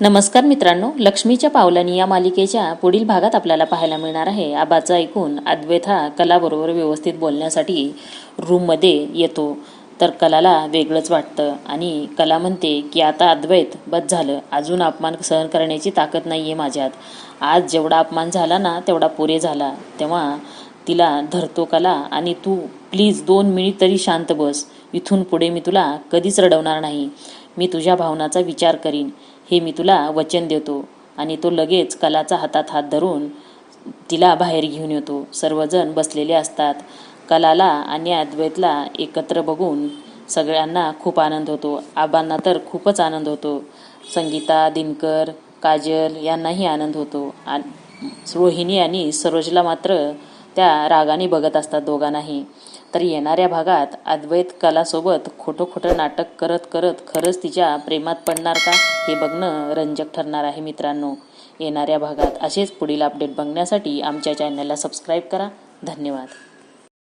नमस्कार मित्रांनो लक्ष्मीच्या पावलांनी या मालिकेच्या पुढील भागात आपल्याला पाहायला मिळणार आहे. आबाचं ऐकून अद्वैत हा कलाबरोबर व्यवस्थित बोलण्यासाठी रूममध्ये येतो. तर कलाला वेगळंच वाटतं आणि कला म्हणते की आता अद्वैत बस झालं. अजून अपमान सहन करण्याची ताकद नाही आहे माझ्यात. आज जेवढा अपमान झाला ना तेवढा पुरे झाला. तेव्हा तिला धरतो कला आणि तू प्लीज दोन मिनिट तरी शांत बस. इथून पुढे मी तुला कधीच रडवणार नाही. मी तुझ्या भावनाचा विचार करीन. हे मी तुला वचन देतो आणि तो लगेच कलाचा हातात हात धरून तिला बाहेर घेऊन येतो. सर्वजण बसलेले असतात. कलाला आणि अद्वैतला एकत्र बघून सगळ्यांना खूप आनंद होतो. आबांना तर खूपच आनंद होतो. संगीता दिनकर काजल यांनाही आनंद होतो. आणि रोहिणी आणि सरोजला मात्र त्या रागाने बघत असतात दोघांनाही. तर येणाऱ्या भागात अद्वैत कलासोबत खोटं खोटं नाटक करत करत खरंच तिच्या प्रेमात पडणार का? हे बघणं रंजक ठरणार आहे मित्रांनो. येणाऱ्या भागात असेच पुढील अपडेट बघण्यासाठी आमच्या चॅनलला सबस्क्राईब करा. धन्यवाद.